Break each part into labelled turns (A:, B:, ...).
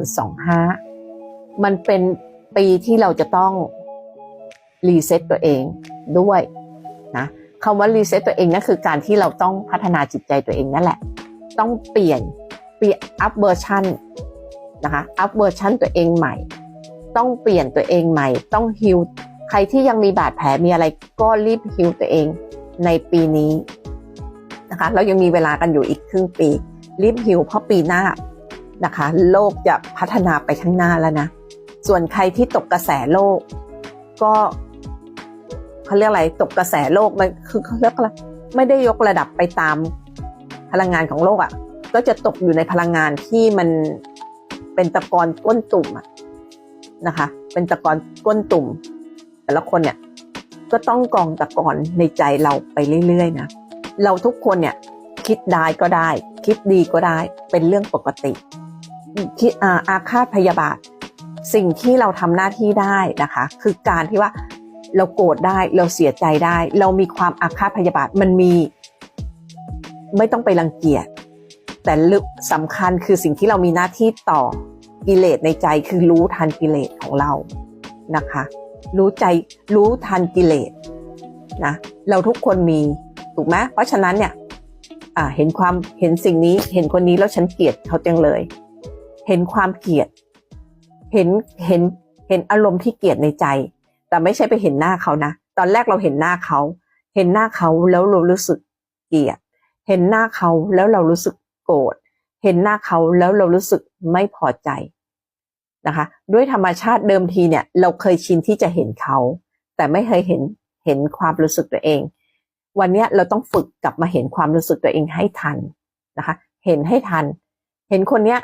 A: 2025 มันเป็นปีที่เราจะต้องรีเซ็ตตัวเองด้วยนะคำว่ารีเซ็ตตัวเองนั่นคือการที่เราต้องพัฒนาจิตใจตัวเองนั่นแหละ ต้องเปลี่ยนเปลี่ยนอัพเวอร์ชันนะคะอัพเวอร์ชันตัวเองใหม่ ต้องเปลี่ยนตัวเองใหม่ ต้องฮิลใครที่ยังมีบาดแผลมีอะไรก็รีบฮิลตัวเองในปีนี้นะคะเรายังมีเวลากันอยู่อีกครึ่งปี รีบฮิลเพราะปีหน้า นะคะ โลกจะพัฒนาไปข้างหน้าแล้วนะ ส่วนใครที่ตกกระแสโลก ก็เขาเรียกอะไรตกกระแสโลกมันคือเขาเรียกอะไรไม่ได้ยกระดับไปตามพลังงานของโลกอะ่ะ ก็จะตกอยู่ในพลังงานที่มันเป็นตะกอนก้นตุ่มอะนะคะ เป็นตะกอนก้นตุ่ม แต่ละคนเนี่ยก็ต้องกองตะกอนในใจเราไปเรื่อยๆนะเราทุกคนเนี่ยคิดได้ก็ได้ คิดดีก็ได้เป็นเรื่องปกติ คิดอาอาฆาตพยาบาท สิ่งที่เราทำหน้าที่ได้นะคะ คือการที่ว่าเราโกรธได้เราเสียใจได้ เรามีความอาฆาตพยาบาทมันมี ไม่ต้องไปรังเกียจแต่ลึกสำคัญคือสิ่งที่เรามีหน้าที่ต่อกิเลสในใจคือรู้ทันกิเลสของเรานะคะ รู้ใจรู้ทันกิเลสนะเราทุกคนมีถูกไหมเพราะฉะนั้นเนี่ยเห็นความเห็นสิ่งนี้เห็นคนนี้แล้วฉันเกลียดเขาจังเลย เห็นความเกลียด เห็นเห็นเห็นอารมณ์ที่เกลียดในใจ แต่ไม่ใช่ไปเห็นหน้าเขานะ ตอนแรกเราเห็นหน้าเขา เห็นหน้าเขาแล้วเรารู้สึกเกลียด เห็นหน้าเขาแล้วเรารู้สึกโกรธ เห็นหน้าเขาแล้วเรารู้สึกไม่พอใจนะคะ ด้วยธรรมชาติเดิมทีเนี่ย เราเคยชินที่จะเห็นเขา แต่ไม่เคยเห็นเห็นความรู้สึกตัวเอง วันนี้เราต้องฝึกกลับมาเห็นความรู้สึกตัวเองให้ทันนะคะ เห็นให้ทัน เห็นคนเนี้ย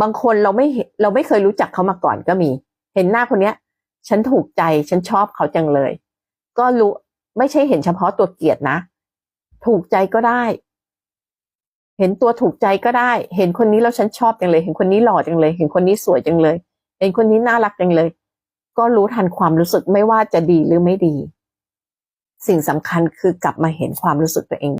A: บางคนเราไม่เห็นเราไม่เคยรู้จักเขามาก่อนก็มี เห็นหน้าคนเนี้ย ฉันถูกใจฉันชอบเขาจังเลย ก็รู้ไม่ใช่เห็นเฉพาะตัวเกลียดนะ ถูกใจก็ได้ เห็นตัวถูกใจก็ได้ เห็นคนนี้แล้วฉันชอบจังเลย เห็นคนนี้หล่อจังเลย เห็นคนนี้สวยจังเลย เห็นคนนี้น่ารักจังเลย ก็รู้ทันความรู้สึกไม่ว่าจะดีหรือไม่ดี สิ่งสำคัญคือกลับมาเห็นความรู้สึกตัวเอง